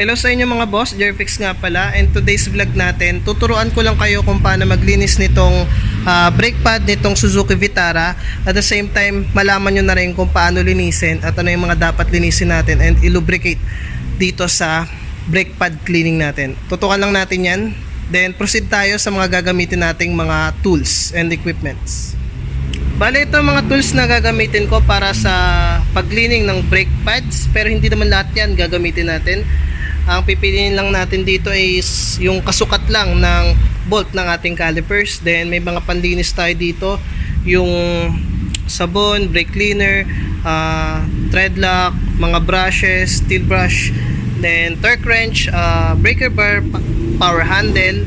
Hello sa inyo mga boss, Jerfix nga pala and today's vlog natin, tuturuan ko lang kayo kung paano maglinis nitong ah, brake pad nitong Suzuki Vitara at the same time malaman nyo na rin kung paano linisin at ano yung mga dapat linisin natin and ilubricate dito sa brake pad cleaning natin. Tutukan lang natin yan then proceed tayo sa mga gagamitin nating mga tools and equipments. Bale, ito mga tools na gagamitin ko para sa pag-cleaning ng brake pads. Pero hindi naman lahat yan gagamitin natin. Ang pipiliin lang natin dito is yung kasukat lang ng bolt ng ating calipers. Then may mga panlinis tayo dito. Yung sabon, brake cleaner, ah, thread lock, mga brushes, steel brush, then torque wrench, ah, breaker bar, power handle,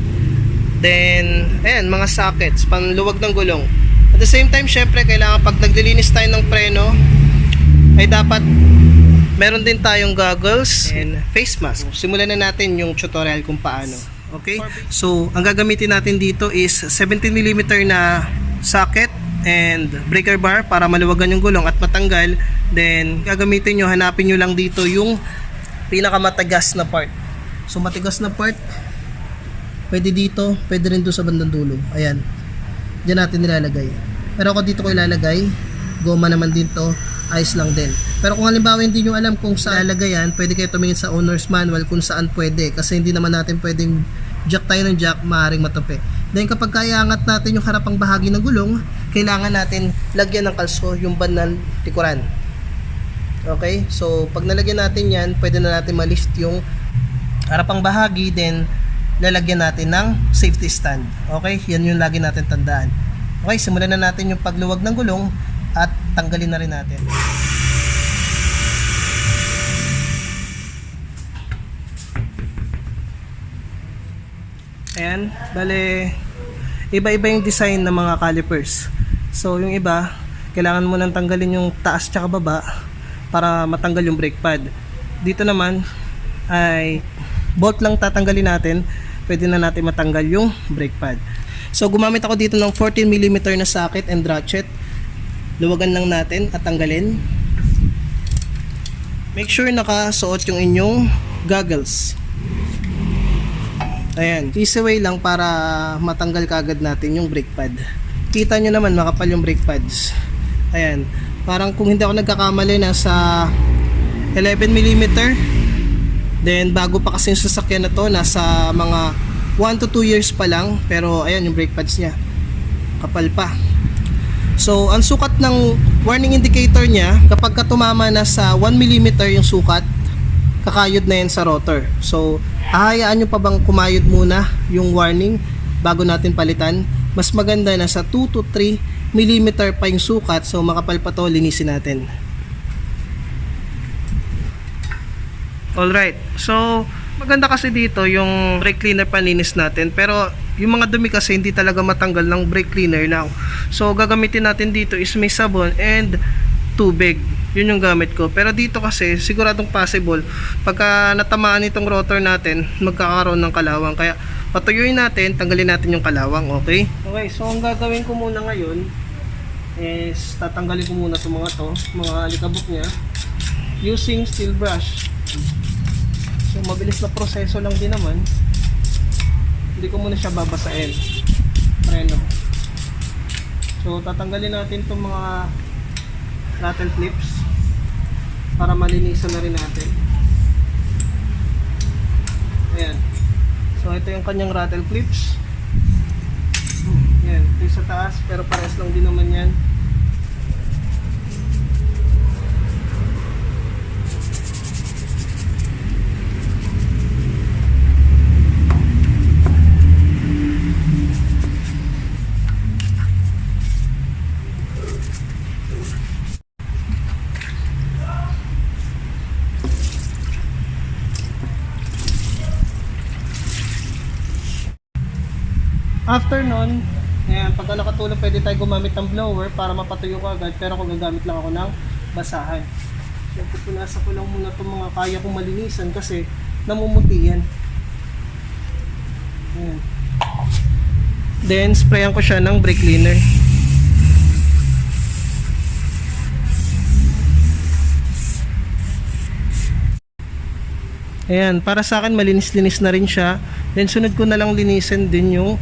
then ayan, mga sockets, panluwag ng gulong. At the same time, syempre, kailangan pag naglilinis tayo ng preno, ay dapat meron din tayong goggles and face mask. Simulan na natin yung tutorial kung paano. Okay? So, ang gagamitin natin dito is 17mm na socket and breaker bar para maluwagan yung gulong at matanggal. Then, gagamitin nyo, hanapin nyo lang dito yung pinakamatagas na part. So, matigas na part, pwede dito, pwede rin doon sa bandang dulo. Ayan. Diyan natin nilalagay. Pero ako dito ko ilalagay, goma naman din to, ayos lang din. Pero kung halimbawa hindi nyo alam kung saan ilalagay yan, pwede kayo tumingin sa owner's manual kung saan pwede. Kasi hindi naman natin pwedeng jack tayo ng jack, maaaring matupi. Then kapag kaiangat natin yung harapang bahagi ng gulong, kailangan natin lagyan ng kalso yung bandang likuran. Okay? So, pag nalagyan natin yan, pwede na natin malift yung harapang bahagi, then lalagyan natin ng safety stand. Okay? Yan yung lagi natin tandaan. Okay, simulan na natin yung pagluwag ng gulong at tanggalin na rin natin. Ayan, bale, iba-iba yung design ng mga calipers. So, yung iba, kailangan mo nang tanggalin yung taas tsaka baba para matanggal yung brake pad. Dito naman, ay bolt lang tatanggalin natin, pwede na natin matanggal yung brake pad. So, gumamit ako dito ng 14mm na socket and ratchet. Luwagan lang natin at tanggalin. Make sure nakasuot yung inyong goggles. Ayan, easy way lang para matanggal kagad natin yung brake pad. Kita nyo naman makapal yung brake pads. Ayan, parang kung hindi ako nagkakamali nasa 11mm. Then bago pa kasi yung sasakyan na to, nasa mga 1 to 2 years pa lang. Pero ayan yung brake pads niya. Kapal pa. So, ang sukat ng warning indicator niya, kapag ka tumama na sa 1mm yung sukat, kakayod na yan sa rotor. So, hahayaan nyo pa bang kumayod muna yung warning bago natin palitan? Mas maganda na sa 2 to 3 mm pa yung sukat, so makapal pa to, linisin natin. Alright, so maganda kasi dito yung brake cleaner paninis natin pero yung mga dumi kasi hindi talaga matanggal ng brake cleaner now. So gagamitin natin dito is may sabon and tubig. Yun yung gamit ko. Pero dito kasi siguradong possible pagka natamaan itong rotor natin magkakaroon ng kalawang. Kaya patuyuin natin, tanggalin natin yung kalawang, okay? Okay, so ang gagawin ko muna ngayon is tatanggalin ko muna itong mga to, mga alikabok niya using steel brush. So mabilis na proseso lang din naman. Hindi ko muna siya babasain. Preno. So tatanggalin natin itong mga rattle clips para malinisan na rin natin. Ayan. So ito yung kanyang rattle clips. Ayan, ito sa taas pero pares lang din naman yan. After nun, ayan, pagka nakatulog pwede tayo gumamit ng blower para mapatuyo ko agad pero kung gagamit lang ako ng basahan. So pupunasan ko lang muna itong mga kaya kong malinisan kasi namumuti yan. Ayan. Then sprayan ko siya ng brake cleaner. Ayan, para sa akin malinis-linis na rin siya. Then sunod ko na lang linisin din yung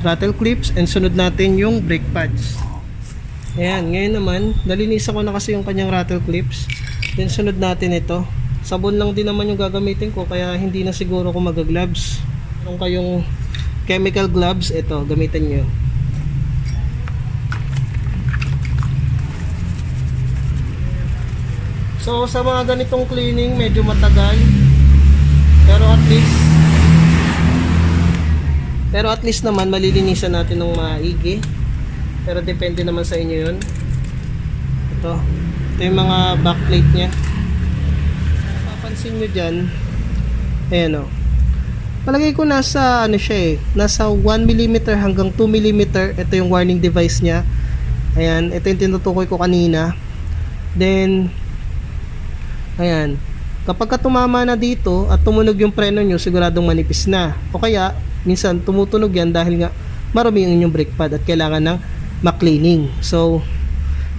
rattle clips and sunod natin yung brake pads. Ayan, ngayon naman, nalinisan ko na kasi yung kanyang rattle clips. Then sunod natin ito. Sabon lang din naman yung gagamitin ko kaya hindi na siguro ko mag-gloves. Kung kayong chemical gloves, ito, gamitin nyo. So sa mga ganitong cleaning, medyo matagal. Pero at least Pero at least naman malilinisan natin ng maigi. Pero depende naman sa inyo 'yun. Ito. Ito yung mga backplate niya. Papansin nyo dyan. Ayan o. Palagay ko nasa ano siya eh. Nasa 1 mm hanggang 2 mm. Ito yung warning device niya. Ayan. Ito yung tinutukoy ko kanina. Then Ayan. Kapag ka tumama na dito at tumunog yung preno nyo, siguradong manipis na. O kaya, minsan tumutunog yan dahil nga marumi yung inyong brake pad at kailangan ng ma-cleaning. So,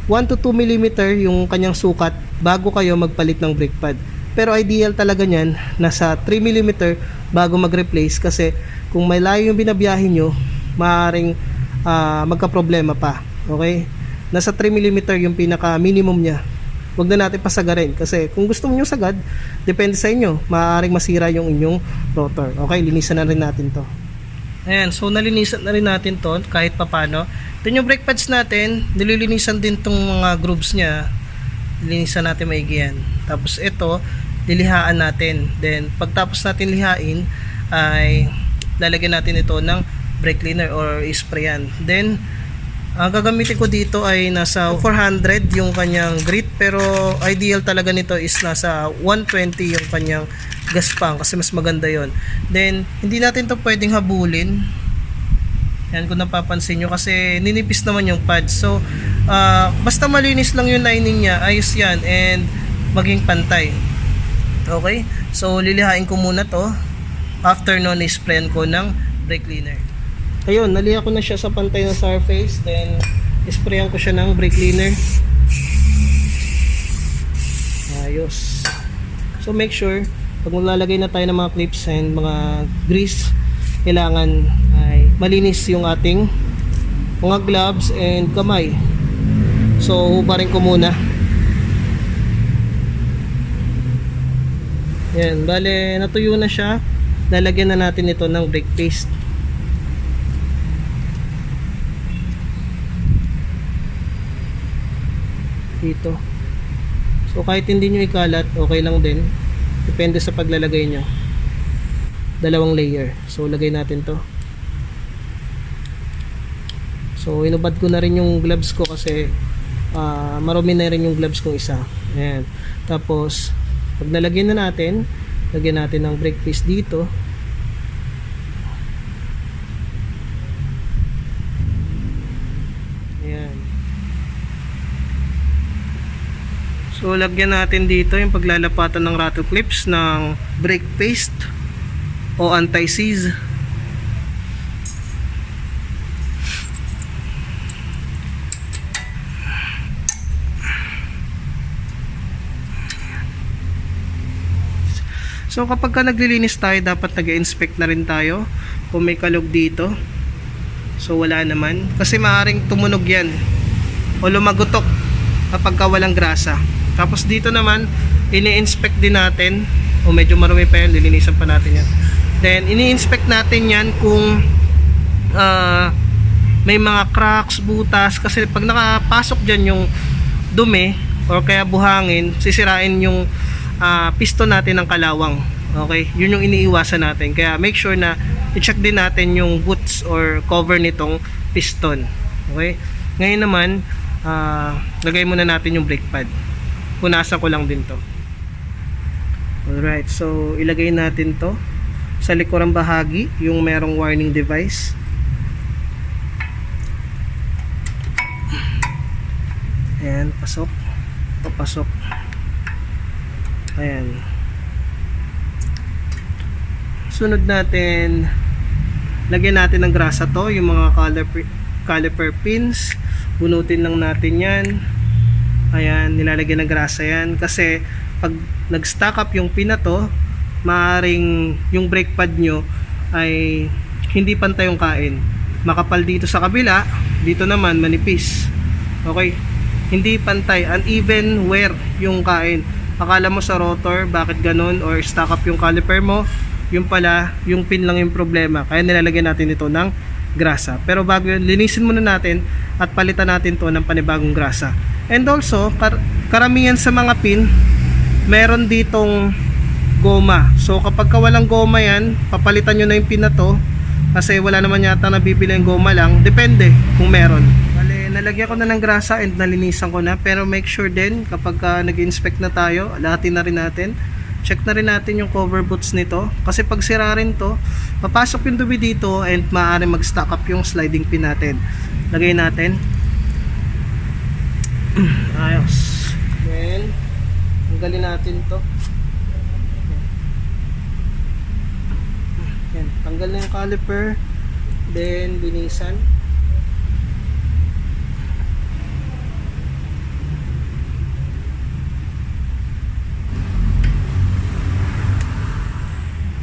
1 to 2 mm yung kanyang sukat bago kayo magpalit ng brake pad. Pero ideal talaga niyan, nasa 3 mm bago mag-replace kasi kung may layo yung binabiyahe nyo, maaaring ah, magka-problema pa. Okay? Nasa 3 mm yung pinaka minimum niya wag na natin pasagarin kasi kung gusto niyo sagad depende sa inyo. Maaaring masira yung inyong rotor okay linisan na rin natin to. Ayan so nalinisan na rin natin to kahit papano. Then yung brake pads natin. Nililinisan din tong mga grooves nya linisan natin maigi yan. Tapos ito lilihaan natin. Then pagtapos natin lihain ay lalagyan natin ito ng brake cleaner or sprayan then ang gagamitin ko dito ay nasa 400 yung kanyang grit pero ideal talaga nito is nasa 120 yung kanyang gaspang kasi mas maganda yon. Then hindi natin to pwedeng habulin. Yan kung napapansin nyo kasi ninipis naman yung pad. So ah, basta malinis lang yung lining niya, ayos yan and maging pantay. Okay? So lilihain ko muna to. After nun, isprayan ko ng brake cleaner ayun, naliha ko na siya sa pantay na surface. Then isprayan ko siya ng brake cleaner. Ayos. So make sure pag maglalagay na tayo ng mga clips and mga grease kailangan ay malinis yung ating mga gloves and kamay. So hubarin ko muna. Yan, bale natuyo na siya. Lalagyan na natin ito ng brake paste dito. So kahit hindi nyo ikalat okay lang din. Depende sa paglalagay nyo. Dalawang layer. So lagay natin to. So inubad ko na rin yung gloves ko kasi uh, marumi na rin yung gloves kong isa. Ayan. Tapos pag nalagyan na natin lagyan natin ng brake paste dito ayan So lagyan natin dito yung paglalapatan ng rattle clips ng brake paste o anti-seize. So kapag ka naglilinis tayo, dapat nag-inspect na rin tayo kung may kalog dito. So wala naman. Kasi maaaring tumunog yan o lumagutok kapag ka walang grasa. Tapos dito naman, ini-inspect din natin. O medyo marumi pa yan, lilinisan pa natin yan. Then, ini-inspect natin yan kung ah, may mga cracks, butas. Kasi pag nakapasok dyan yung dumi or kaya buhangin, sisirain yung ah, piston natin ng kalawang. Okay? Yun yung iniiwasan natin. Kaya make sure na i-check din natin yung boots or cover nitong piston. Okay? Ngayon naman, ah, lagay muna natin yung brake pad punasan ko lang din to. Alright so ilagay natin to sa likurang bahagi yung merong warning device. Ayan pasok. Papasok. Ayan. Sunod natin lagyan natin ng grasa to yung mga caliper, caliper pins. Bunutin lang natin yan ayan nilalagyan ng grasa yan kasi pag nag stack up yung pin na to maaring yung brake pad nyo ay hindi pantay yung kain. Makapal dito sa kabila, dito naman manipis. Okay? Hindi pantay, uneven wear yung kain. Akala mo sa rotor, bakit ganun or stuck up yung caliper mo, yung pala, yung pin lang yung problema. Kaya nilalagyan natin ito ng grasa. Pero bago yun, linisin muna natin at palitan natin to ng panibagong grasa. And also, kar- karamihan sa mga pin, meron ditong goma. So kapag ka walang goma yan, papalitan nyo na yung pin na to kasi wala naman yata nabibili yung goma lang. Depende kung meron. Bale, nalagyan ko na ng grasa and nalinisan ko na. Pero make sure din kapag ka nag-inspect na tayo, lahatin na rin natin. Check na rin natin yung cover boots nito. Kasi pag sira rin to, papasok yung dumi dito and maaari mag-stack up yung sliding pin natin. Lagay natin. Ayos. Then, tanggalin natin to. Yan, tanggal na yung caliper. Then, linisan.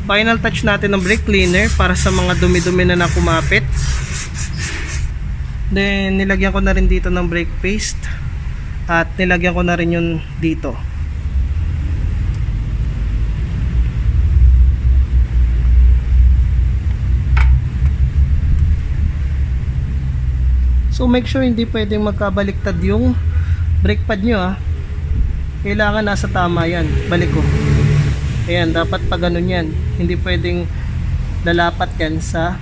Final touch natin ng brake cleaner para sa mga dumi-dumi na nakumapit. Then, nilagyan ko na rin dito ng brake paste. At nilagyan ko na rin yun dito. So make sure hindi pwedeng magkabaliktad yung brake pad nyo ah. Kailangan nasa tama yan. Balik ko. Ayan, dapat pa ganun yan. Hindi pwedeng lalapat yan sa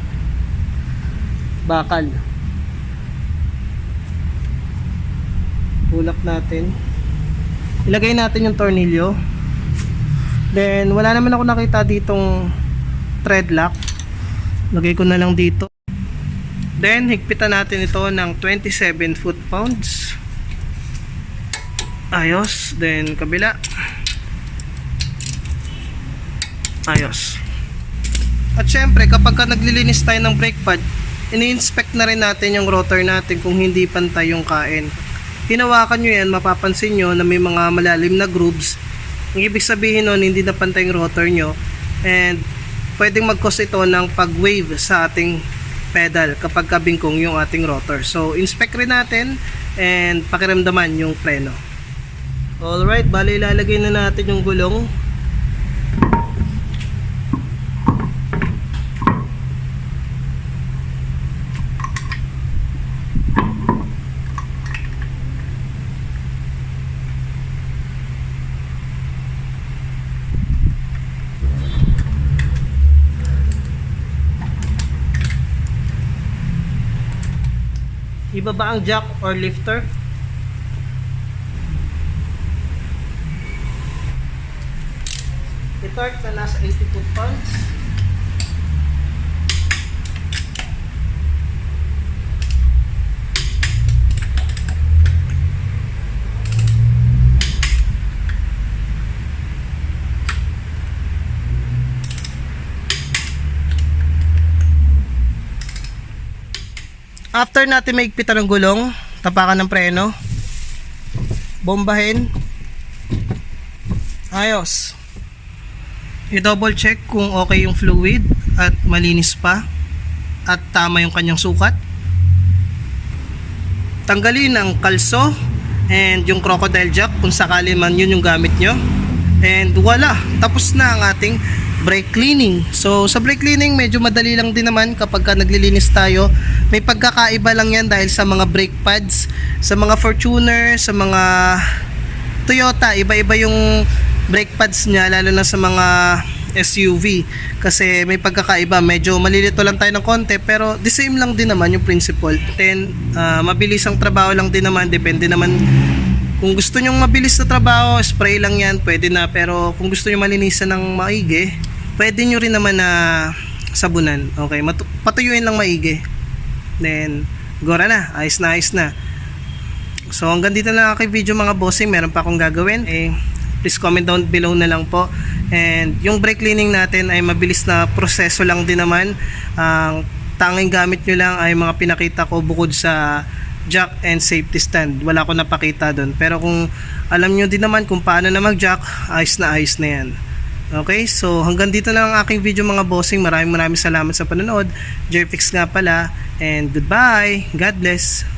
bakal. Tulak natin. Ilagay natin yung tornilyo. Then, wala naman ako nakita ditong thread lock. Lagay ko na lang dito. Then, higpitan natin ito ng 27 foot-pounds. Ayos. Then, kabila. Ayos. At syempre, kapag ka naglilinis tayo ng brake pad, ini-inspect na rin natin yung rotor natin kung hindi pantay yung kain. Hinawakan nyo yan, mapapansin nyo na may mga malalim na grooves. Ang ibig sabihin nun, hindi na pantay yung rotor nyo. And pwedeng mag-cause ito ng pag-wave sa ating pedal kapag kabingkong yung ating rotor. So, inspect rin natin and pakiramdaman yung preno. Alright, bali ilalagay na natin yung gulong. Ibaba ang jack or lifter. I-torque na nasa 82 pounds. After natin maigpitan ng gulong, tapakan ng preno, bombahin, ayos. I-double check kung okay yung fluid at malinis pa at tama yung kanyang sukat. Tanggalin ang kalso and yung crocodile jack kung sakali man yun yung gamit nyo. And wala, tapos na ang ating brake cleaning. So sa brake cleaning medyo madali lang din naman kapag ka naglilinis tayo. May pagkakaiba lang yan dahil sa mga brake pads, sa mga Fortuner, sa mga Toyota, iba-iba yung brake pads niya lalo na sa mga SUV kasi may pagkakaiba medyo malilito lang tayo ng konti pero the same lang din naman yung principle then ah, mabilis ang trabaho lang din naman depende naman kung gusto nyong mabilis na trabaho spray lang yan pwede na pero kung gusto nyo malinisan ng maigi pwede nyo rin naman na sabunan okay matu- patuyuin lang maigi then gora na ayos na ayos na So hanggang dito na lang aking video mga bossing. Meron pa akong gagawin. Eh, please comment down below na lang po. And yung brake cleaning natin ay mabilis na proseso lang din naman. Ang tanging gamit nyo lang ay mga pinakita ko bukod sa jack and safety stand. Wala ko napakita doon. Pero kung alam nyo din naman kung paano na mag-jack, ayos na ayos na yan. Okay, so hanggang dito na ang aking video mga bossing. Maraming maraming salamat sa panonood. Jerfix nga pala and goodbye. God bless.